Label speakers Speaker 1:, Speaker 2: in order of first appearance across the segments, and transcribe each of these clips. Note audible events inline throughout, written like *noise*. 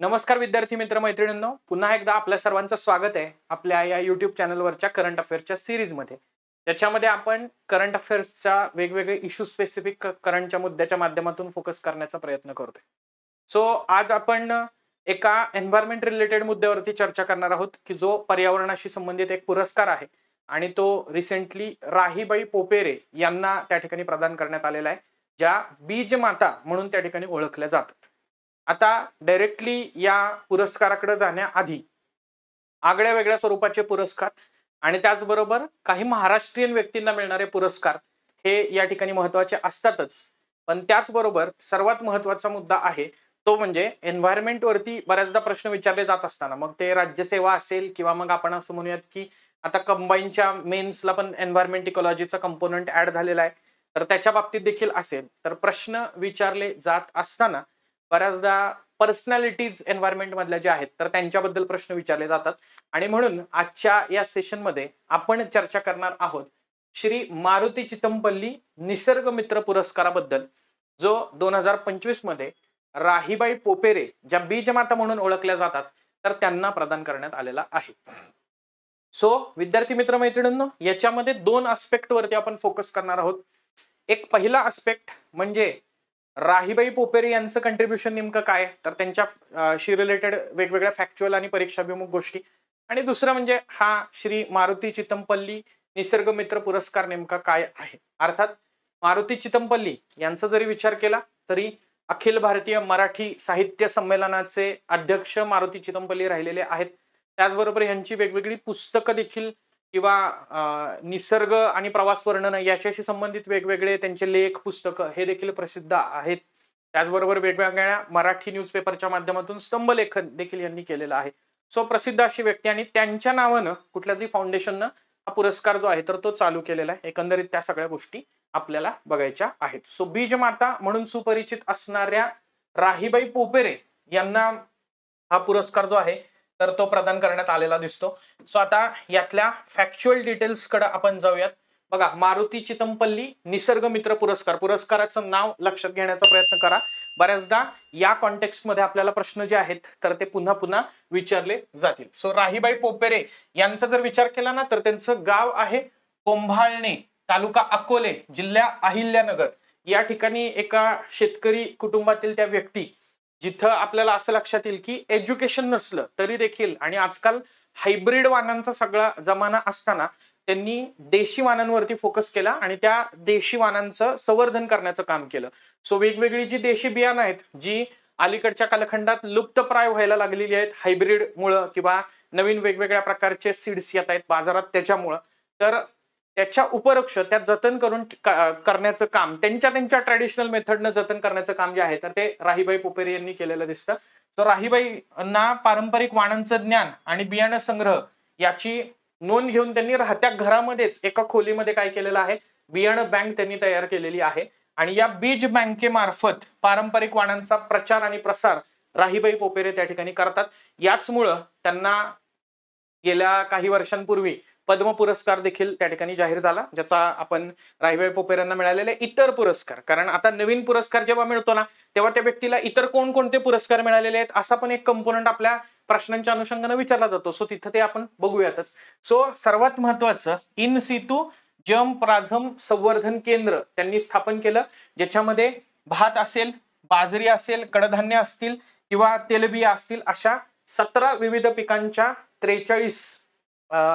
Speaker 1: नमस्कार विद्यार्थी मित्र मैत्रिणींनो पुन्हा एकदा आपल्या सर्वांचं स्वागत आहे आपल्या या युट्यूब चॅनलवरच्या करंट अफेअर्सच्या सिरीजमध्ये त्याच्यामध्ये आपण करंट अफेअर्सच्या वेगवेगळे इश्यू स्पेसिफिक करंटच्या मुद्द्याच्या माध्यमातून फोकस करण्याचा प्रयत्न करतोय. सो आज आपण एका एन्व्हायरमेंट रिलेटेड मुद्द्यावरती चर्चा करणार आहोत की जो पर्यावरणाशी संबंधित एक पुरस्कार आहे आणि तो रिसेंटली राहीबाई पोपेरे यांना त्या ठिकाणी प्रदान करण्यात आलेला आहे ज्या बीज माता म्हणून त्या ठिकाणी ओळखल्या जातात. आता डायरेक्टली या पुरस्काराकडे जाण्याआधी आगळ्या वेगळ्या स्वरूपाचे पुरस्कार आणि त्याचबरोबर काही महाराष्ट्रीयन व्यक्तींना मिळणारे पुरस्कार हे या ठिकाणी महत्त्वाचे असतातच. पण त्याचबरोबर सर्वात महत्त्वाचा मुद्दा आहे तो म्हणजे एन्व्हायरमेंट वरती बऱ्याचदा प्रश्न विचारले जात असताना मग ते राज्यसेवा असेल किंवा मग आपण असं म्हणूयात की आता कंबाईनच्या मेन्सला पण एन्व्हायरमेंट इकॉलॉजीचा कंपोनंट ऍड झालेला आहे तर त्याच्या बाबतीत देखील असेल. तर प्रश्न विचारले जात असताना बऱ्याचदा पर्सनॅलिटीज एन्व्हायरमेंट मधल्या ज्या आहेत तर त्यांच्याबद्दल प्रश्न विचारले जातात. आणि म्हणून आजच्या या सेशनमध्ये आपण चर्चा करणार आहोत श्री मारुती चितमपल्ली निसर्ग मित्र पुरस्काराबद्दल जो दोन हजार पंचवीसमध्ये राहीबाई पोपेरे ज्या बीजमाता म्हणून ओळखल्या जातात तर त्यांना प्रदान करण्यात आलेला आहे. सो विद्यार्थी मित्र मैत्रिणींनो याच्यामध्ये दोन आस्पेक्ट वरती आपण फोकस करणार आहोत. एक पहिला आस्पेक्ट म्हणजे राहीबाई पोपेरे यांचं कंट्रीब्युशन नेमकं काय? तर त्यांच्या शी रिलेटेड वेगवेगळ्या फॅक्च्युअल आणि परीक्षाभिमुख गोष्टी. आणि दुसरं म्हणजे हा श्री मारुती चितमपल्ली निसर्गमित्र पुरस्कार नेमका काय आहे? अर्थात मारुती चितमपल्ली यांचा जरी विचार केला तरी अखिल भारतीय मराठी साहित्य संमेलनाचे अध्यक्ष मारुती चितमपल्ली राहिलेले आहेत. त्याचबरोबर यांची वेगवेगळी पुस्तकं देखील किंवा निसर्ग आणि प्रवास वर्णन याच्याशी संबंधित वेगवेगळे त्यांचे लेख पुस्तकं हे देखील प्रसिद्ध आहेत. त्याचबरोबर वेगवेगळ्या मराठी न्यूजपेपरच्या माध्यमातून स्तंभलेखन देखील यांनी केलेलं आहे. सो प्रसिद्ध अशी व्यक्ती आणि त्यांच्या नावानं कुठल्या तरी फाउंडेशननं हा पुरस्कार जो आहे तर तो चालू केलेला आहे. एकंदरीत त्या सगळ्या गोष्टी आपल्याला बघायच्या आहेत. सो बीज माता म्हणून सुपरिचित असणाऱ्या राहीबाई पोपेरे यांना हा पुरस्कार जो आहे तर तो प्रदान करण्यात आलेला दिसतो. सो आता यातल्या फॅक्च्युअल डिटेल्सकडं आपण जाऊयात. बघा मारुती चितमपल्ली निसर्ग मित्र पुरस्कार. पुरस्काराचं नाव लक्षात घेण्याचा प्रयत्न करा. बऱ्याचदा या कॉन्टेक्स्टमध्ये आपल्याला प्रश्न जे आहेत तर ते पुन्हा पुन्हा विचारले जातील. सो राहीबाई पोपेरे यांचा जर विचार केला ना तर त्यांचं गाव आहे कोंभाळणे तालुका अकोले जिल्हा अहिल्यानगर. या ठिकाणी एका शेतकरी कुटुंबातील त्या व्यक्ती जिथं आपल्याला असं लक्षात येईल की एज्युकेशन नसलं तरी देखील आणि आजकाल हायब्रिड वाहनांचा सगळा जमाना असताना त्यांनी देशी वाहनांवरती फोकस केला आणि त्या देशी वाहनांचं संवर्धन करण्याचं काम केलं. सो वेगवेगळी जी देशी बियाणं आहेत जी अलीकडच्या कालखंडात लुप्तप्राय व्हायला लागलेली आहेत हायब्रिडमुळं किंवा नवीन वेगवेगळ्या प्रकारचे सीड्स येत आहेत बाजारात त्याच्यामुळं तर त्याच्या उपरक्ष त्या जतन करून करण्याचं काम त्यांच्या त्यांच्या ट्रॅडिशनल मेथडनं जतन करण्याचं काम जे आहे तर ते राहीबाई पोपेरे यांनी केलेलं दिसतं. तर राहीबाईंना पारंपरिक वाणांचं ज्ञान आणि बियाणं संग्रह याची नोंद घेऊन त्यांनी राहत्या घरामध्येच एका खोलीमध्ये काय केलेलं आहे? बियाणं बँक त्यांनी तयार केलेली आहे. आणि या बीज बँकेमार्फत पारंपरिक वाणांचा प्रचार आणि प्रसार राहीबाई पोपेरे त्या ठिकाणी करतात. याचमुळं त्यांना गेल्या काही वर्षांपूर्वी पद्म पुरस्कार देखील त्या ठिकाणी जाहीर झाला ज्याचा आपण राहीबाई पोपेऱ्यांना मिळालेले इतर पुरस्कार. कारण आता नवीन पुरस्कार जेव्हा मिळतो ना तेव्हा त्या व्यक्तीला इतर कोणकोणते पुरस्कार मिळालेले आहेत असा पण एक कंपोनंट आपल्या प्रश्नांच्या अनुषंगाने विचारला जातो. सो तिथं ते आपण बघूयातच. सो सर्वात महत्वाचं इन सितू जम प्राझम संवर्धन केंद्र त्यांनी स्थापन केलं ज्याच्यामध्ये भात असेल बाजरी असेल कडधान्य असतील किंवा तेलबिया असतील अशा सतरा विविध पिकांच्या त्रेचाळीस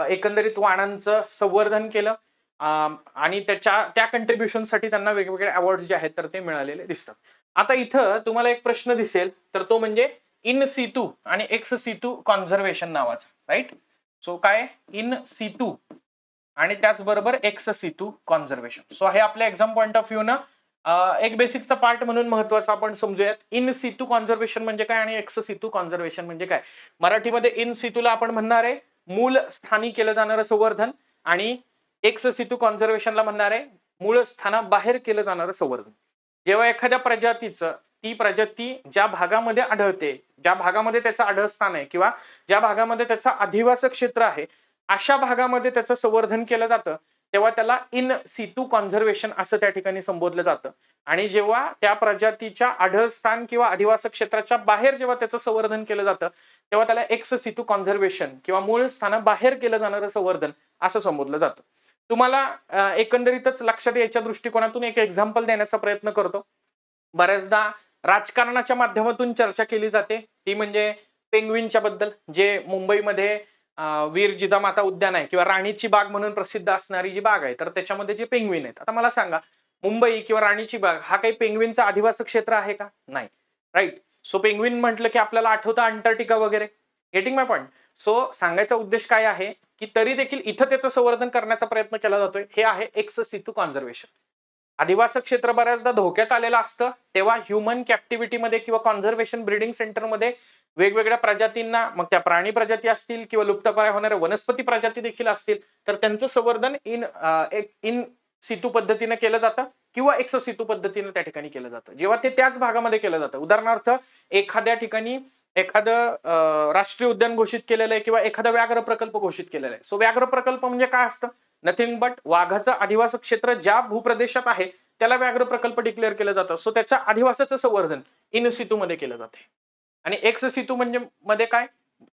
Speaker 1: एकंदरीत वाणांचं संवर्धन केलं. आणि त्याच्या त्या कंट्रीब्युशनसाठी त्यांना वेगवेगळे अवॉर्ड जे आहेत तर ते मिळालेले दिसतात. आता इथं तुम्हाला एक प्रश्न दिसेल तर तो म्हणजे इन सीतू आणि एक्स सीतू कॉन्झर्वेशन नावाचा राईट सो काय? इन सीतू आणि त्याचबरोबर एक्स सीतू कॉन्झर्वेशन सो हे आपल्या एक्झाम पॉईंट ऑफ व्ह्यू ना एक बेसिकचा पार्ट म्हणून महत्त्वाचा आपण समजूयात. इन सीतू कॉन्झर्वेशन म्हणजे काय आणि एक्स सीतू कॉन्झर्वेशन म्हणजे काय? मराठीमध्ये इन सीतूला आपण म्हणणार आहे मूळ स्थानी केलं जाणारं संवर्धन आणि एक्स सितू कॉन्झर्वेशनला म्हणणार आहे मूळ स्थानाबाहेर केलं जाणारं संवर्धन. जेव्हा एखाद्या प्रजातीचं ती प्रजाती ज्या भागामध्ये आढळते ज्या भागामध्ये त्याचं आढळस्थान आहे किंवा ज्या भागामध्ये त्याचं अधिवास क्षेत्र आहे अशा भागामध्ये त्याचं संवर्धन केलं जातं. तेव्हा त्याला इन सितू कॉन्झर्वेशन असं त्या ठिकाणी संबोधलं जातं. आणि जेव्हा त्या प्रजातीच्या आढळस्थान किंवा अधिवास क्षेत्राच्या बाहेर जेव्हा त्याचं संवर्धन केलं जातं तेव्हा त्याला एक्स सितू कॉन्झर्वेशन किंवा मूळ स्थानाबाहेर केलं जाणारं संवर्धन असं संबोधलं जातं. तुम्हाला एकंदरीतच लक्षात यायच्या दृष्टिकोनातून एक एक्झाम्पल देण्याचा प्रयत्न करतो. बऱ्याचदा राजकारणाच्या माध्यमातून चर्चा केली जाते. ती म्हणजे पेंग्विनच्या बद्दल जे मुंबईमध्ये वीर जिजामाता उद्यान आहे किंवा राणीची बाग म्हणून प्रसिद्ध असणारी जी बाग आहे तर त्याच्यामध्ये जे पेंग्विन आहेत. आता मला सांगा मुंबई किंवा राणीची बाग हा काही पेंग्विनचा आदिवास क्षेत्र आहे का? नाही. राईट सो पेंग्विन म्हटलं की आपल्याला आठवतं अंटार्क्टिका वगैरे. गेटिंग माय पॉईंट सो सांगायचा उद्देश काय आहे की तरी देखील इथं त्याचं संवर्धन करण्याचा प्रयत्न केला जातोय. हे आहे एक्स सितू कॉन्झर्वेशन आदिवासी क्षेत्र बऱ्याचदा धोक्यात आलेलं असतं तेव्हा ह्युमन कॅप्टिव्हिटीमध्ये किंवा कॉन्झर्वेशन ब्रिडिंग सेंटरमध्ये वेगवेगळ्या प्रजातींना मग त्या प्राणी प्रजाती असतील किंवा लुप्तप्राय होणाऱ्या वनस्पती प्रजाती देखील असतील तर त्यांचं संवर्धन इन एक इन सितू पद्धतीने केलं जातं किंवा एक्स सितू पद्धतीने त्या ठिकाणी केलं जातं. जेव्हा ते त्याच भागामध्ये केलं जातं. उदाहरणार्थ एखाद्या ठिकाणी एखादं राष्ट्रीय उद्यान घोषित केलेलं आहे किंवा एखादा व्याघ्र प्रकल्प घोषित केलेला आहे. सो व्याघ्र प्रकल्प म्हणजे काय असतं? नथिंग बट वाघाचं अधिवास क्षेत्र ज्या भूप्रदेशात आहे त्याला व्याघ्र प्रकल्प डिक्लेअर केलं जातं. सो त्याच्या आदिवासाचं संवर्धन इन सितू मध्ये केलं जाते. आणि एक्स सितू म्हणजे मध्ये काय?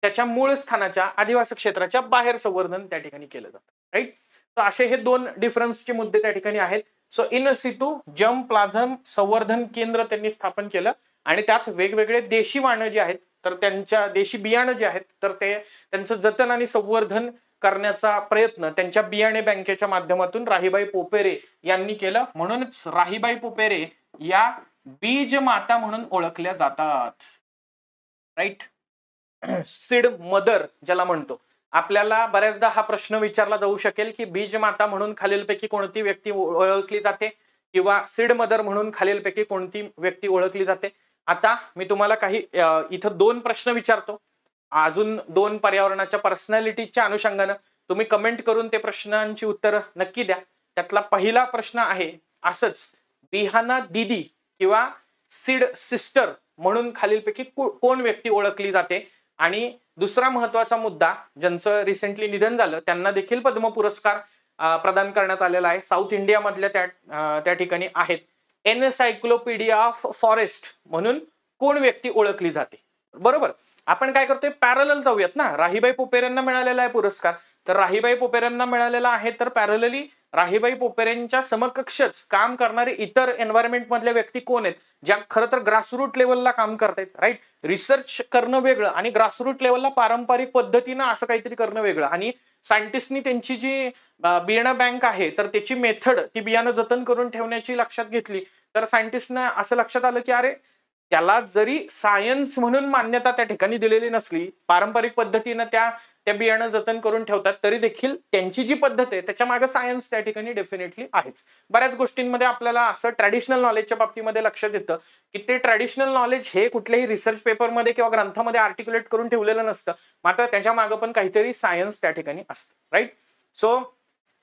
Speaker 1: त्याच्या मूळ स्थानाच्या आदिवासी क्षेत्राच्या बाहेर संवर्धन त्या ठिकाणी केलं जातं. राईट तर असे हे दोन डिफरन्सचे मुद्दे त्या ठिकाणी आहेत. सो इन सितू जम प्लाझम संवर्धन केंद्र त्यांनी स्थापन केलं. आणि त्यात वेगवेगळे देशी वाणं जे आहेत तर त्यांच्या देशी बियाणं जे आहेत तर ते त्यांचं जतन आणि संवर्धन करण्याचा प्रयत्न त्यांच्या बियाणे बँकेच्या माध्यमातून राहीबाई पोपेरे यांनी केलं. म्हणूनच राहीबाई पोपेरे या बीज माता म्हणून ओळखल्या जातात. राईट सीड मदर ज्याला म्हणतो. आपल्याला बऱ्याचदा हा प्रश्न विचारला जाऊ शकेल की बीज माता म्हणून खालीलपैकी कोणती व्यक्ती ओळखली जाते? किंवा सीड मदर म्हणून खालीलपैकी कोणती व्यक्ती ओळखली जाते? आता मी तुम्हाला काही इथं दोन प्रश्न विचारतो. अजून दोन पर्यावरणाच्या पर्सनॅलिटीच्या अनुषंगानं तुम्ही कमेंट करून ते प्रश्नांची उत्तरं नक्की द्या. त्यातला पहिला प्रश्न आहे असंच. बिहाना दिदी किंवा सीड सिस्टर म्हणून खालीलपैकी कोण व्यक्ती ओळखली जाते? आणि दुसरा महत्त्वाचा मुद्दा ज्यांचं रिसेंटली निधन झालं त्यांना देखील पद्म पुरस्कार प्रदान करण्यात आलेला आहे. साऊथ इंडियामधल्या त्या त्या ठिकाणी आहेत. एनसायक्लोपीडिया ऑफ फॉरेस्ट म्हणून कोण व्यक्ती ओळखली जाते? बरोबर? आपण काय करतोय? पॅरल जाऊयात ना. राहीबाई पोपेऱ्यांना मिळालेला आहे पुरस्कार. तर राहीबाई पोपेरेंना मिळालेला आहे तर पॅरलली राहीबाई पोपेरेंच्या समकक्षच काम करणारे इतर एन्व्हायरमेंट मधल्या व्यक्ती कोण आहेत? ज्या खरं तर ग्रासरूट लेवलला काम करतायत राईट रिसर्च करणं वेगळं आणि ग्रासरूट लेवलला पारंपरिक पद्धतीनं असं काहीतरी करणं वेगळं. आणि सायंटिस्टनी त्यांची जी बियाणं बँक आहे तर त्याची मेथड ती बियाणं जतन करून ठेवण्याची लक्षात घेतली. तर सायंटिस्टना असं लक्षात आलं की अरे त्याला जरी सायन्स म्हणून मान्यता त्या ठिकाणी दिलेली नसली पारंपरिक पद्धतीनं त्या त्या बियाणं जतन करून ठेवतात तरी देखील त्यांची जी पद्धत आहे त्याच्यामागे सायन्स त्या ठिकाणी डेफिनेटली आहेच. बऱ्याच गोष्टींमध्ये आपल्याला असं ट्रॅडिशनल नॉलेजच्या बाबतीमध्ये लक्षात येतं की ते ट्रॅडिशनल नॉलेज हे कुठल्याही रिसर्च पेपरमध्ये किंवा ग्रंथामध्ये आर्टिक्युलेट करून ठेवलेलं नसतं. मात्र त्याच्यामागे पण काहीतरी सायन्स त्या ठिकाणी असतं राईट सो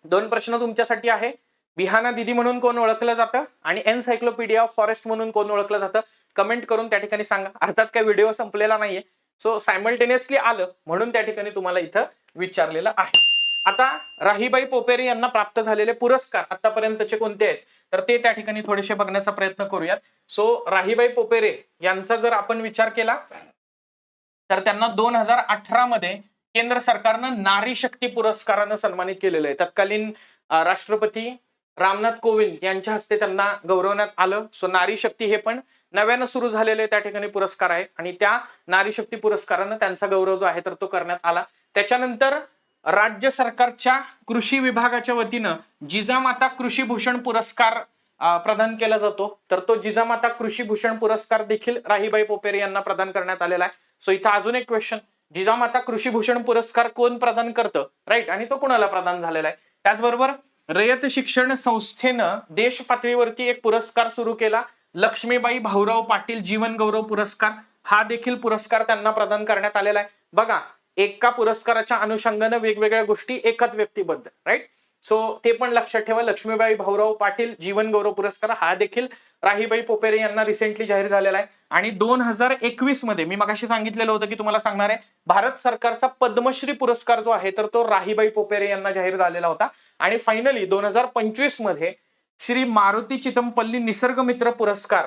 Speaker 1: दोन प्रश्न तुमच्यासाठी आहे. बिहाना दिदी म्हणून कोण ओळखलं जातं? आणि एनसायक्लोपीडिया ऑफ फॉरेस्ट म्हणून कोण ओळखलं जातं? कमेंट करून त्या ठिकाणी सांगा. अर्थात काय व्हिडिओ संपलेला नाहीये. सो सायमल्टेनियसली आलं. म्हणून त्या ठिकाणी तुम्हाला इथं विचारलेलं आहे. आता राहीबाई पोपेरे यांना प्राप्त झालेले पुरस्कार आतापर्यंतचे कोणते आहेत? तर ते त्या ठिकाणी थोडेसे बघण्याचा प्रयत्न करूयात. सो राहीबाई पोपेरे यांचा जर आपण विचार केला तर त्यांना दोन हजार अठरा मध्ये केंद्र सरकारनं नारी शक्ती पुरस्कारानं सन्मानित केलेलं आहे. तत्कालीन राष्ट्रपती रामनाथ कोविंद यांच्या हस्ते त्यांना गौरवण्यात आलं. सो नारी शक्ती हे पण नव्यानं सुरू झालेले त्या ठिकाणी पुरस्कार आहे आणि त्या नारी शक्ती पुरस्कारानं त्यांचा गौरव जो आहे तर तो करण्यात आला. त्याच्यानंतर राज्य सरकारच्या कृषी विभागाच्या वतीनं जिजामाता कृषी भूषण पुरस्कार प्रदान केला जातो. तर तो जिजामाता कृषी भूषण पुरस्कार देखील राहीबाई पोपेरे यांना प्रदान करण्यात आलेला आहे. सो इथं अजून एक क्वेश्चन जिजामाता कृषी भूषण पुरस्कार कोण प्रदान करतं? राईट आणि तो कुणाला प्रदान झालेला आहे? त्याचबरोबर रयत शिक्षण संस्थेनं देश पातळीवरती एक पुरस्कार सुरू केला. लक्ष्मीबाई भाऊराव पाटील जीवन गौरव पुरस्कार हा देखील पुरस्कार त्यांना प्रदान करण्यात आलेला आहे. बघा एका पुरस्काराच्या अनुषंगानं वेगवेगळ्या गोष्टी एकच व्यक्तीबद्दल राईट सो ते पण लक्षात ठेवा लक्ष्मीबाई भाऊराव पाटील जीवन गौरव पुरस्कार हा देखील राहीबाई पोपेरे यांना रिसेंटली जाहीर झालेला आहे. आणि दोन हजार एकवीसमध्ये मी मगाशी सांगितलेलं होतं की तुम्हाला सांगणार आहे भारत सरकारचा पद्मश्री पुरस्कार जो आहे तर तो राहीबाई पोपेरे यांना जाहीर झालेला होता. आणि फायनली दोन हजार पंचवीसमध्ये श्री मारुती चितमपल्ली निसर्ग मित्र पुरस्कार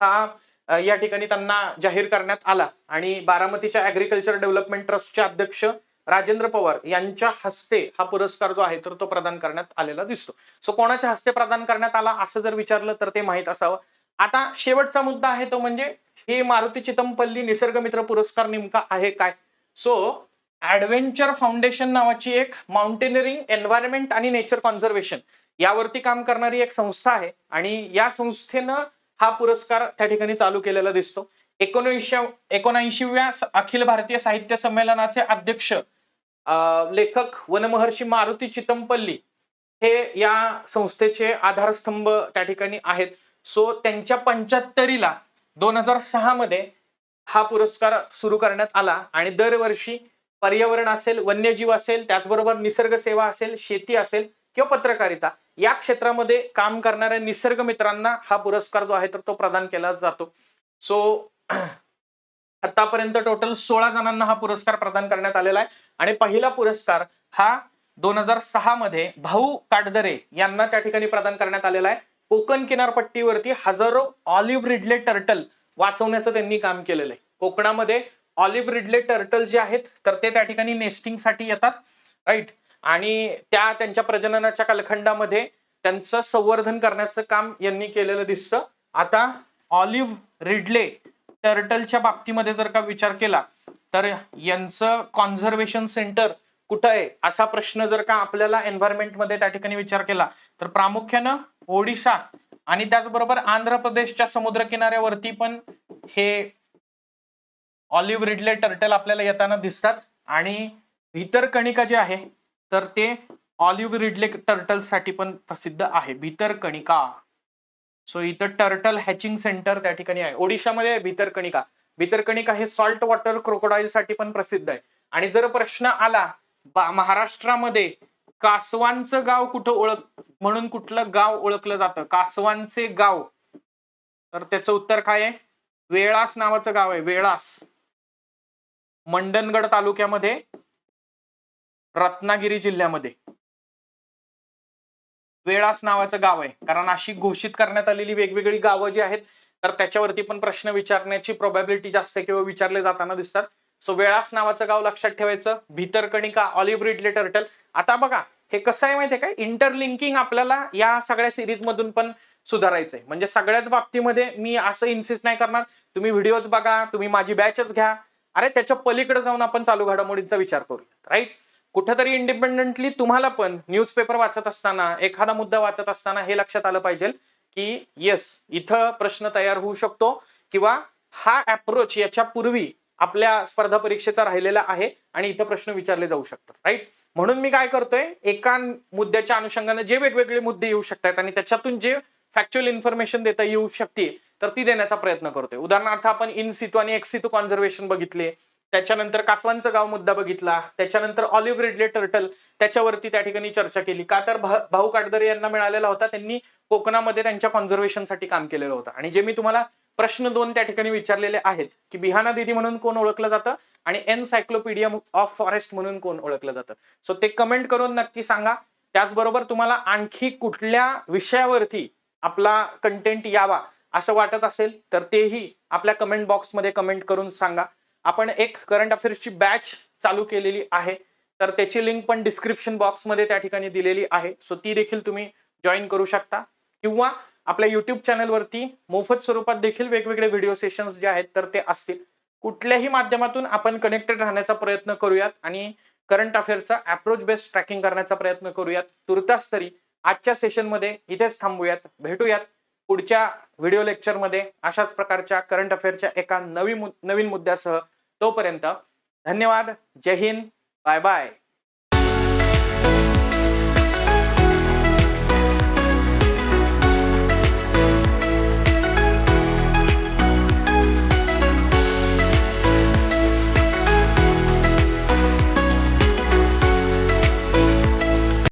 Speaker 1: हा या ठिकाणी त्यांना जाहीर करण्यात आला. आणि बारामतीच्या ऍग्रिकल्चर डेव्हलपमेंट ट्रस्टचे अध्यक्ष राजेंद्र पवार यांच्या हस्ते हा पुरस्कार जो आहे तर तो प्रदान करण्यात आलेला दिसतो. सो कोणाच्या हस्ते प्रदान करण्यात आला असं जर विचारलं तर ते माहीत असावं. आता शेवटचा मुद्दा आहे तो म्हणजे हे मारुती चितमपल्ली निसर्ग मित्र पुरस्कार नेमका आहे काय? सो ऍडव्हेंचर फाउंडेशन नावाची एक माउंटेनिअरिंग एन्व्हायरमेंट आणि नेचर कॉन्झर्वेशन यावरती काम करणारी एक संस्था आहे आणि या संस्थेनं हा पुरस्कार त्या ठिकाणी चालू केलेला दिसतो. एकोणऐंशी एकोणऐंशीव्या अखिल भारतीय साहित्य संमेलनाचे अध्यक्ष अं, लेखक वनमहर्षी मारुती चितमपल्ली हे या संस्थेचे आधारस्तंभ त्या ठिकाणी आहेत. सो त्यांच्या पंच्याहत्तरीला दोन हजार सहा मध्ये हा पुरस्कार सुरू करण्यात आला आणि दरवर्षी पर्यावरण असेल वन्यजीव असेल त्याचबरोबर निसर्ग सेवा असेल शेती असेल किंवा पत्रकारिता या क्षेत्रामध्ये काम करणाऱ्या निसर्ग मित्रांना हा पुरस्कार जो आहे तर तो प्रदान केला जातो. सो *clears throat* आतापर्यंत टोटल सोळा जणांना हा पुरस्कार प्रदान करण्यात आलेला आहे. आणि पहिला पुरस्कार हा दोन हजार सहा मध्ये भाऊ काटदरे यांना त्या ठिकाणी प्रदान करण्यात आलेला आहे. कोकण किनारपट्टीवरती हजारो ऑलिव्ह रिडले टर्टल वाचवण्याचं त्यांनी काम केलेलं आहे. कोकणामध्ये ऑलिव्ह रिडले टर्टल जे आहेत तर ते त्या ठिकाणी नेस्टिंगसाठी येतात. राईट आणि त्या त्यांच्या प्रजननाच्या कालखंडामध्ये त्यांचं संवर्धन करण्याचं काम यांनी केलेलं दिसतं. आता ऑलिव्ह रिडले टर्टलच्या बाबतीमध्ये जर का विचार केला तर यांचं कॉन्झर्वेशन सेंटर कुठं आहे असा प्रश्न जर का आपल्याला एन्व्हायरमेंटमध्ये त्या ठिकाणी विचार केला तर प्रामुख्यानं ओडिशा आणि त्याचबरोबर आंध्र प्रदेशच्या समुद्र किनाऱ्यावरती पण हे ऑलिव्ह रिडले टर्टल आपल्याला येताना दिसतात. आणि भितरकणिका जे आहे तर ते ऑलिव्ह रिडले टर्टलसाठी पण प्रसिद्ध आहे. भितरकणिका. सो इथं टर्टल हॅचिंग सेंटर त्या ठिकाणी आहे. ओडिशामध्ये आहे भितरकणिका. भितरकणिका हे सॉल्ट वॉटर क्रोकोडाईल साठी पण प्रसिद्ध आहे. आणि जर प्रश्न आला महाराष्ट्रामध्ये कासवांचं गाव कुठं ओळख म्हणून कुठलं गाव ओळखलं जातं? कासवांचे गाव. तर त्याचं उत्तर काय आहे? वेळास नावाचं गाव आहे. वेळास. मंडणगड तालुक्यामध्ये रत्नागिरी जिल्ह्यामध्ये. वेळास नावाचं गाव आहे. कारण अशी घोषित करण्यात आलेली वेगवेगळी गावं जी आहेत तर त्याच्यावरती पण प्रश्न विचारण्याची प्रोबॅबिलिटी जास्त आहे किंवा विचारले जाताना दिसतात. सो वेळास नावाचं गाव लक्षात ठेवायचं. भितरकणिका ऑलिव्ह रिडले टर्टल आता बघा हे कसं आहे माहितीये काय? इंटरलिंकिंग आपल्याला या सगळ्या सिरीज मधून पण सुधारायचंय. म्हणजे सगळ्याच बाबतीमध्ये मी असं इन्सिस्ट नाही करणार. तुम्ही व्हिडिओज बघा तुम्ही माझी बॅचच घ्या. अरे त्याच्या पलीकडे जाऊन आपण चालू घडामोडींचा विचार करूया राईट कुठंतरी इंडिपेंडेंटली तुम्हाला पण न्यूजपेपर वाचत असताना एखादा मुद्दा वाचत असताना हे लक्षात आलं पाहिजे की येस इथं प्रश्न तयार होऊ शकतो किंवा हा अप्रोच याच्या पूर्वी आपल्या स्पर्धा परीक्षेचा राहिलेला आहे आणि इथं प्रश्न विचारले जाऊ शकतात राईट म्हणून मी काय करतोय एका मुद्द्याच्या अनुषंगाने जे वेगवेगळे मुद्दे येऊ शकतात आणि त्याच्यातून जे फॅक्च्युअल इन्फॉर्मेशन देता येऊ शकते तर ती देण्याचा प्रयत्न करतोय. उदाहरणार्थ आपण इन सितू आणि एक्स सितू कॉन्झर्वेशन बघितले त्याच्यानंतर कासवांचं गाव मुद्दा बघितला. त्याच्यानंतर ऑलिव्ह रिडले टर्टल त्याच्यावरती त्या ठिकाणी चर्चा केली. का तर भा- भाऊ काटदरे यांना मिळालेला होता. त्यांनी कोकणामध्ये त्यांच्या कॉन्झर्वेशनसाठी काम केलेलं होतं. आणि जे मी तुम्हाला प्रश्न दोन त्या ठिकाणी विचारलेले आहेत की बिहाना दिदी म्हणून कोण ओळखलं जातं आणि एनसायक्लोपीडिया ऑफ फॉरेस्ट म्हणून कोण ओळखलं जातं? सो ते कमेंट करून नक्की सांगा. त्याचबरोबर तुम्हाला आणखी कुठल्या विषयावरती आपला कंटेंट यावा असं वाटत असेल तर तेही आपल्या कमेंट बॉक्समध्ये कमेंट करून सांगा. आपण एक करंट अफेअर्सची बॅच चालू केलेली आहे. तर त्याची लिंक पण डिस्क्रिप्शन बॉक्समध्ये त्या ठिकाणी दिलेली आहे. सो ती देखील तुम्ही जॉईन करू शकता. किंवा आपल्या युट्यूब चॅनलवरती मोफत स्वरूपात देखील वेगवेगळे व्हिडिओ सेशन्स जे आहेत तर ते असतील. कुठल्याही माध्यमातून आपण कनेक्टेड राहण्याचा प्रयत्न करूयात आणि करंट अफेअरचा अप्रोच बेस्ड ट्रॅकिंग करण्याचा प्रयत्न करूयात. तुर्तास तरी आजच्या सेशनमध्ये इथेच थांबूयात. भेटूयात. पुढच्या व्हिडिओ लेक्चरमध्ये अशाच प्रकारच्या करंट अफेअरच्या एका नवी मु नवीन मुद्द्यासह तोपर्यंत धन्यवाद. जय हिंद. Bye bye